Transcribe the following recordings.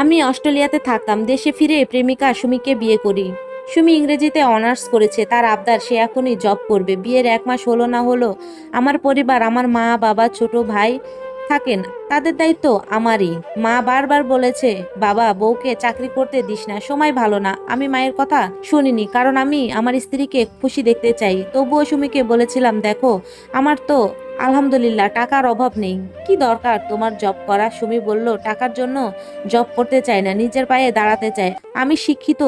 আমি অস্ট্রেলিয়াতে থাকতাম, দেশে ফিরে প্রেমিকা সুমিকে বিয়ে করি। সুমি ইংরেজিতে অনার্স করেছে, তার আবদার সে এখনই জব করবে। বিয়ের এক মাস হলো না হলো আমার পরিবার, আমার মা, বাবা, ছোট ভাই থাকেন, তাদের দায়িত্ব আমারই। মা বারবার বলেছে, বাবা, বউকে চাকরি করতে দিস না, সময় ভালো না। আমি মায়ের কথা শুনিনি, কারণ আমি আমার স্ত্রীকে খুশি দেখতে চাই। তবুও সুমিকে বলেছিলাম, দেখো, আমার তো আলহামদুলিল্লাহ, টাকার অভাব নেই। কি দরকার তোমার জব করা? সুমি বলল, টাকার জন্য জব করতে চাই না, নিজের পায়ে দাঁড়াতে চাই আমি শিক্ষিত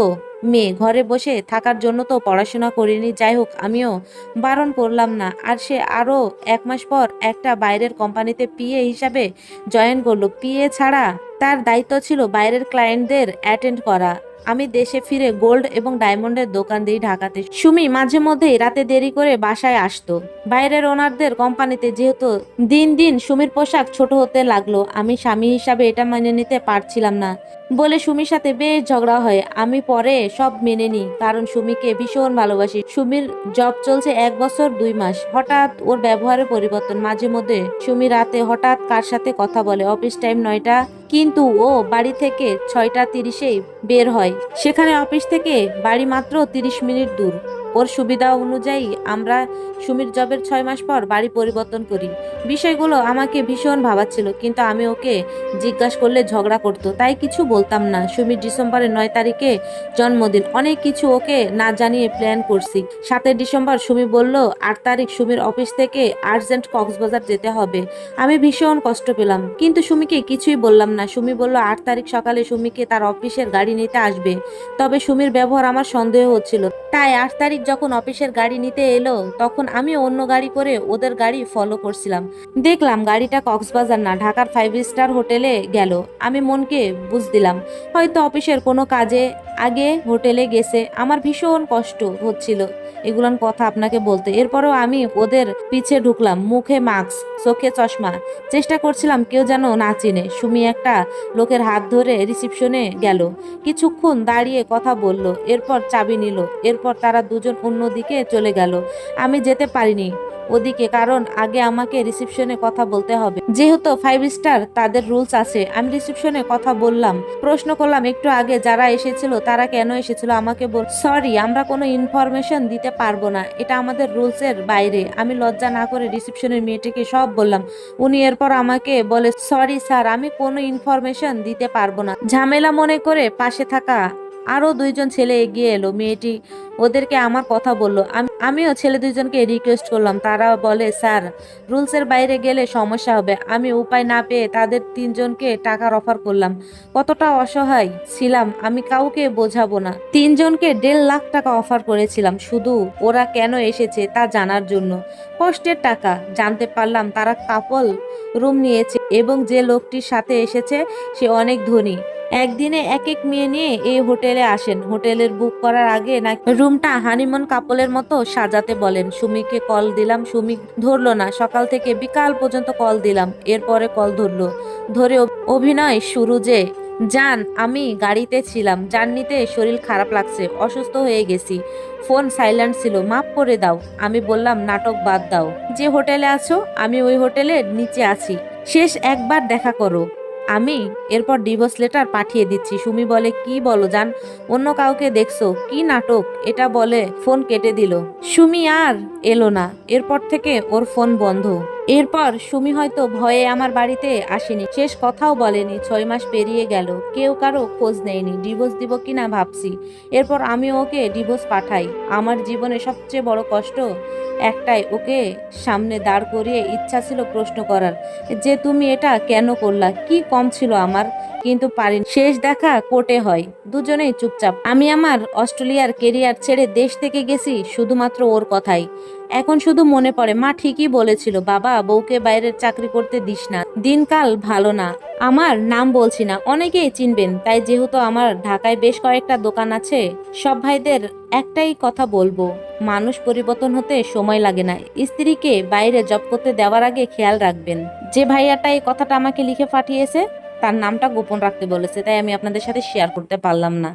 মেয়ে, ঘরে বসে থাকার জন্য তো পড়াশোনা করিনি। যাই হোক, আমিও বারণ করলাম না। আর সে আরও এক মাস পর একটা বাইরের কোম্পানিতে পিএ হিসাবে জয়েন করল। পিএ ছাড়া তার দায়িত্ব ছিল বাইরের ক্লায়েন্টদের অ্যাটেন্ড করা। আমি দেশে ফিরে গোল্ড এবং ডায়মন্ডের দোকান দিই ঢাকাতে সুমি মাঝে মধ্যেই রাতে দেরি করে বাসায় আসতো। বাইরের ওনারদের কোম্পানিতে যেহেতু দিন দিন সুমির পোশাক ছোট হতে লাগল, আমি স্বামী হিসাবে এটা মেনে নিতে পারছিলাম না। বলে সুমির সাথে বেশ ঝগড়া হয়। আমি পরে সব মেনে নিই, কারণ সুমিকে ভীষণ ভালোবাসি। সুমির জব চলছে এক বছর দুই মাস। হঠাৎ ওর ব্যবহারের পরিবর্তন, মাঝে মধ্যে সুমি রাতে হঠাৎ কার সাথে কথা বলে। অফিস টাইম নয়টা, কিন্তু ও বাড়ি থেকে ছয়টা তিরিশেই বের হয়। সেখানে অফিস থেকে বাড়ি মাত্র তিরিশ মিনিট দূর। ওর সুবিধা অনুযায়ী আমরা সুমির জবের ছয় মাস পর বাড়ি পরিবর্তন করি। বিষয়গুলো আমাকে ভীষণ ভাবাচ্ছিল, কিন্তু আমি ওকে জিজ্ঞাসা করলে ঝগড়া করতো, তাই কিছু বলতাম না। সুমির ডিসেম্বরের নয় তারিখে জন্মদিন, অনেক কিছু ওকে না জানিয়ে প্ল্যান করছি। সাতের ডিসেম্বর সুমি বলল, আট তারিখ সুমির অফিস থেকে আর্জেন্ট কক্সবাজার যেতে হবে। আমি ভীষণ কষ্ট পেলাম, কিন্তু সুমিকে কিছুই বললাম না। সুমি বলল, আট তারিখ সকালে সুমিকে তার অফিসের গাড়ি নিতে আসবে। তবে সুমির ব্যবহার আমার সন্দেহ হচ্ছিল। তাই আট তারিখ যখন অফিসের গাড়ি নিতে এলো, তখন আমি অন্য গাড়ি করে ওদের গাড়ি ফলো করছিলাম। দেখলাম গাড়িটা কক্সবাজার না, ঢাকার ফাইভ স্টার হোটেলে গেল। আমি মনকে বুঝ দিলাম, হয়তো অফিসের কোনো কাজে আগে হোটেলে গেছে। আমার ভীষণ কষ্ট হচ্ছিল এগুলান কথা আপনাকে বলতে। এরপরও আমি ওদের পিছে ঢুকলাম, মুখে মাস্ক চোখে চশমা। চেষ্টা করছিলাম কেউ যেন না চিনে। সুমি একটা লোকের হাত ধরে রিসিপশনে গেল। কিছুক্ষণ দাঁড়িয়ে কথা বলল, এরপর চাবি নিল, এরপর তারা দুজন অন্যদিকে চলে গেল। আমি যেতে পারিনি ওদিকে, কারণ আগে আমাকে রিসিপশনে কথা বলতে হবে। যেহেতু ফাইভ স্টার, তাদের রুলস আছে। আমি রিসিপশনে কথা বললাম। প্রশ্ন করলাম, একটু আগে যারা এসেছিল, তারা কেন এসেছিল? আমাকে বল, সরি, আমরা কোনো ইনফরমেশন দিতে পারব না। এটা আমাদের রুলসের বাইরে। আমি লজ্জা না করে রিসিপশনের মেয়েটিকে সব বললাম। উনি এরপর আমাকে বলে, সরি স্যার, আমি কোনো ইনফরমেশন দিতে পারব না। ঝামেলা মনে করে পাশে থাকা আরও দুইজন ছেলে এগিয়ে এলো। মেয়েটি ওদেরকে আমার কথা বলল। আমি, আমিও ছেলে দুইজনকে রিকোয়েস্ট করলাম। তারা বলে, স্যার রুলসের বাইরে গেলে সমস্যা হবে। আমি উপায় না পেয়ে তাদের তিনজনকে টাকার অফার করলাম। কতটা অসহায় ছিলাম, আমি কাউকে বোঝাবো না। তিনজনকে দেড় লাখ টাকা অফার করেছিলাম। শুধু ওরা কেন এসেছে তা জানার জন্য। কষ্টের টাকা, জানতে পারলাম তারা কাপল রুম নিয়েছে এবং যে লোকটির সাথে এসেছে সে অনেক ধনী। একদিনে এক এক মেয়ে নিয়ে এই হোটেলে আসেন। হোটেলের বুক করার আগে না রুমটা হানিমন কাপলের মতো সাজাতে বলেন। সুমিকে কল দিলাম, সুমি ধরলো না। সকাল থেকে বিকাল পর্যন্ত কল দিলাম। এরপরে কল ধরলো। ধরে অভিনয় শুরু যে যান আমি গাড়িতে ছিলাম। জার্নিতে শরীর খারাপ লাগছে, অসুস্থ হয়ে গেছি। ফোন সাইলেন্ট ছিল, মাফ করে দাও। আমি বললাম, নাটক বাদ দাও। যে হোটেলে আছো, আমি ওই হোটেলের নিচে আছি। শেষ একবার দেখা করো। আমি? এরপর ডিভোর্স লেটার পাঠিয়ে দিচ্ছি। সুমি বলে, কি বলো জান? অন্য কাউকে দেখছ? কি নাটক? এটা বলে ফোন কেটে দিল। সুমি আর এলো না। এরপর থেকে ওর ফোন বন্ধ। এরপর সুমি হয়তো ভয়ে আমার বাড়িতে আসেনি। শেষ কথাও বলেনি, ছয় মাস পেরিয়ে গেল। কেউ কারও খোঁজ নেয়নি, ডিভোর্স দিব কিনা ভাবছি। এরপর আমি ওকে ডিভোর্স পাঠাই। আমার জীবনে সবচেয়ে বড় কষ্ট একটাই, ওকে সামনে দাঁড় করিয়ে ইচ্ছা ছিল প্রশ্ন করার। যে তুমি এটা কেন করলা? কি কম ছিল আমার? কিন্তু পারিনি। শেষ দেখা কোর্টে হয়। দুজনেই চুপচাপ। আমি আমার অস্ট্রেলিয়ার কেরিয়ার ছেড়ে দেশ থেকে গেছি শুধুমাত্র ওর কথাই। এখন শুধু মনে পড়ে, মা ঠিকই বলেছিল, বাবা বউকে বাইরের চাকরি করতে দিস না। দিনকাল ভালো না। আমার নাম বলছি না। অনেকেই চিনবেন, তাই যেহেতু আমার ঢাকায় বেশ কয়েকটা দোকান আছে, সব ভাইদের একটাই কথা বলব। মানুষ পরিবর্তন হতে সময় লাগে না। স্ত্রীকে বাইরে জব করতে দেওয়ার আগে খেয়াল রাখবেন। যে ভাইয়াটা এই কথাটা আমাকে লিখে পাঠিয়েছে তার নামটা গোপন রাখতে বলেছে তাই আমি আপনাদের সাথে শেয়ার করতে পারলাম না।